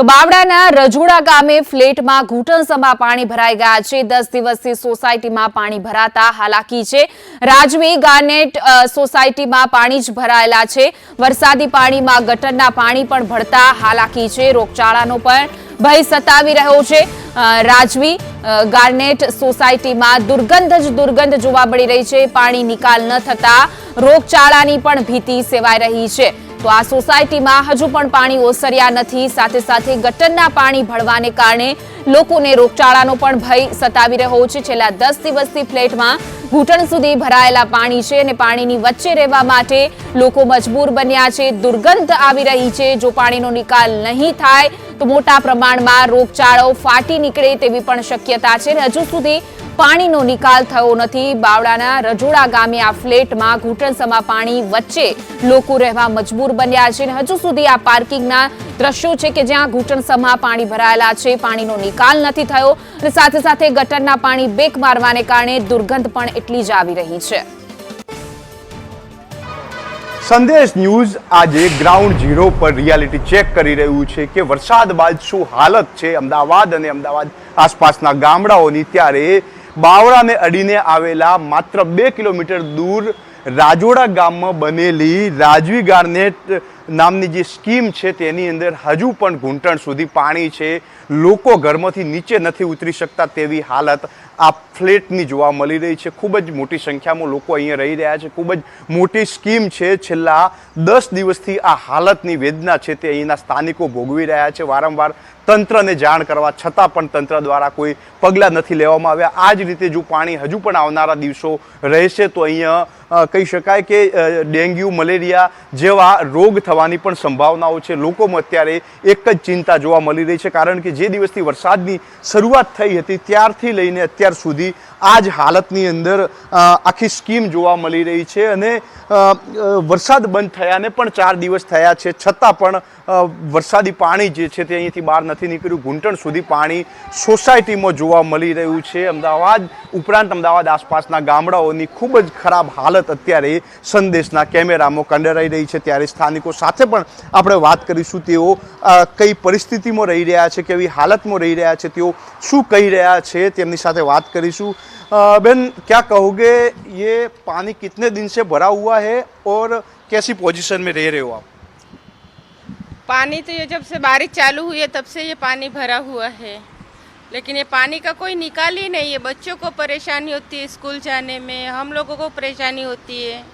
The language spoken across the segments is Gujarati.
તો બાવડાના રજોડા ગામે ફ્લેટમાં ઘૂંટણસમાં પાણી ભરાઈ ગયા છે. દસ દિવસથી સોસાયટીમાં પાણી ભરાતા હાલાકી છે. રાજવી ગાર્નેટ સોસાયટીમાં પાણી જ ભરાયેલા છે. વરસાદી પાણીમાં ગટરના પાણી પણ ભળતા હાલાકી છે. રોગચાળાનો પણ ભય સતાવી રહ્યો છે. રાજવી ગાર્નેટ સોસાયટીમાં દુર્ગંધ જ દુર્ગંધ જોવા મળી રહી છે. પાણી નિકાલ ન થતા રોગચાળાની પણ ભીતિ સેવાઈ રહી છે. તો આ સોસાયટીમાં હજુ પણ પાણી ઓસર્યા નથી. સાથે સાથે ગટરના પાણી ભળવાને કારણે લોકોને રોગચાળાનો પણ ભય સતાવી રહ્યો છે. છેલ્લા દસ દિવસથી ફ્લેટમાં ઘૂંટણ સુધી ભરાયેલા પાણી છે અને પાણીની વચ્ચે રહેવા માટે લોકો મજબૂર બન્યા છે. દુર્ગંધ આવી રહી છે. જો પાણીનો નિકાલ નહીં થાય, તો મોટા પ્રમાણમાં રોગચાળો ફાટી નીકળે તેવી પણ શક્યતા છે અને હજુ સુધી પાણીનો નિકાલ થયો નથી. બાવડાના રજોડા ગામે આ ફ્લેટમાં ઘૂંટણસમાં પાણી વચ્ચે લોકો રહેવા મજબૂર બન્યા છે અને હજુ સુધી આ પાર્કિંગના દ્રશ્યો છે કે જ્યાં ઘૂંટણસમાં પાણી ભરાયેલા છે. પાણીનો નિકાલ નથી થયો અને સાથે સાથે ગટરના પાણી બેક મારવાને કારણે દુર્ગંધ પણ એટલી જ આવી રહી છે. સંદેશ ન્યૂઝ આજે ગ્રાઉન્ડ ઝીરો પર રિયાલિટી ચેક કરી રહ્યું છે કે વરસાદ બાદ શું હાલત છે? અમદાવાદ અને અમદાવાદ આસપાસના ગામડાઓની ત્યારે બાવળાને અડીને આવેલા માત્ર બે કિલોમીટર દૂર રાજોડા ગામમાં બનેલી રાજવી ગાર્નેટ નામની જે સ્કીમ છે તેની અંદર હજુ પણ ઘૂંટણ સુધી પાણી છે. લોકો ઘરમાંથી નીચે નથી ઉતરી શકતા તેવી હાલત આ ફ્લેટની જોવા મળી રહી છે. ખૂબ જ મોટી સંખ્યામાં લોકો અહીંયા રહી રહ્યા છે. ખૂબ જ મોટી સ્કીમ છે. છેલ્લા દસ દિવસથી આ હાલતની વેદના છે તે અહીંના સ્થાનિકો ભોગવી રહ્યા છે. વારંવાર તંત્રને જાણ કરવા છતાં પણ તંત્ર દ્વારા કોઈ પગલાં નથી લેવામાં આવ્યા. આ જ રીતે જો પાણી હજુ પણ આવનારા દિવસો રહેશે તો અહીંયા કહી શકાય કે ડેન્ગ્યુ, મલેરિયા જેવા રોગ થવાની પણ સંભાવનાઓ છે. લોકોમાં અત્યારે એક જ ચિંતા જોવા મળી રહી છે, કારણ કે જે દિવસથી વરસાદની શરૂઆત થઈ હતી, ત્યારથી લઈને અત્યાર સુધી આ જ હાલતની અંદર આખી સ્કીમ જોવા મળી રહી છે અને વરસાદ બંધ થયાને પણ ચાર દિવસ થયા છે. છતાં પણ વરસાદી પાણી જે છે તે અહીંથી બહાર નથી નીકળ્યું. ઘૂંટણ સુધી પાણી સોસાયટીમાં જોવા મળી રહ્યું છે. અમદાવાદ ઉપરાંત અમદાવાદ આસપાસના ગામડાઓની ખૂબ જ ખરાબ હાલત અત્યારે સંદેશના કેમેરામાં કંડરાઈ રહી છે. ત્યારે સ્થાનિકો સાથે પણ આપણે વાત કરીશું. તેઓ કઈ પરિસ્થિતિમાં રહી રહ્યા છે, કેવી હાલતમાં રહી રહ્યા છે, તેઓ શું કહી રહ્યા છે તેમની સાથે વાત કરીશું. બેન, ક્યાં કહોગે એ પાણી કિતને દિન સે ભરા હુઆ है और कैसी पोजीशन में रह रहे हो आप? पानी तो ये जब से बारिश चालू हुई है तब से ये पानी भरा हुआ है। लेकिन ये पानी का कोई निकाल ही नहीं है। बच्चों को परेशानी होती है स्कूल जाने में हम लोगों को परेशानी होती है।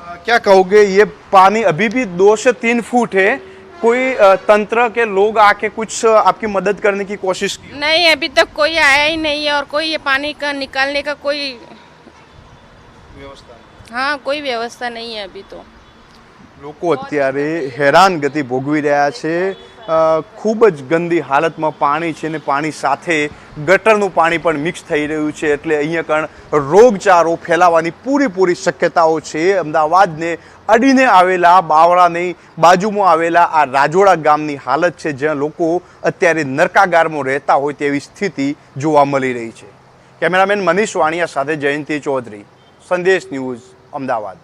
अ, क्या कहोगे ये पानी अभी भी दो से तीन फुट है। कोई तंत्र के लोग आके कुछ आपकी मदद करने की कोशिश की? नहीं अभी तक कोई आया ही नहीं है और कोई ये पानी का निकालने का कोई હા કોઈ વ્યવસ્થા નહીં અભી તો. લોકો અત્યારે હેરાનગતિ ભોગવી રહ્યા છે. ખૂબ જ ગંદી હાલતમાં પાણી છે ને પાણી સાથે ગટરનું પાણી પણ મિક્સ થઈ રહ્યું છે એટલે અહીંયા કણ રોગચારો ફેલાવાની પૂરેપૂરી શક્યતાઓ છે. અમદાવાદને અડીને આવેલા બાવળાની બાજુમાં આવેલા આ રાજોડા ગામની હાલત છે જ્યાં લોકો અત્યારે નરકાગારમાં રહેતા હોય તેવી સ્થિતિ જોવા મળી રહી છે. કેમેરામેન મનીષ વાણિયા સાથે જયંતિ ચૌધરી. સંદેશ ન્યૂઝ અમદાવાદ.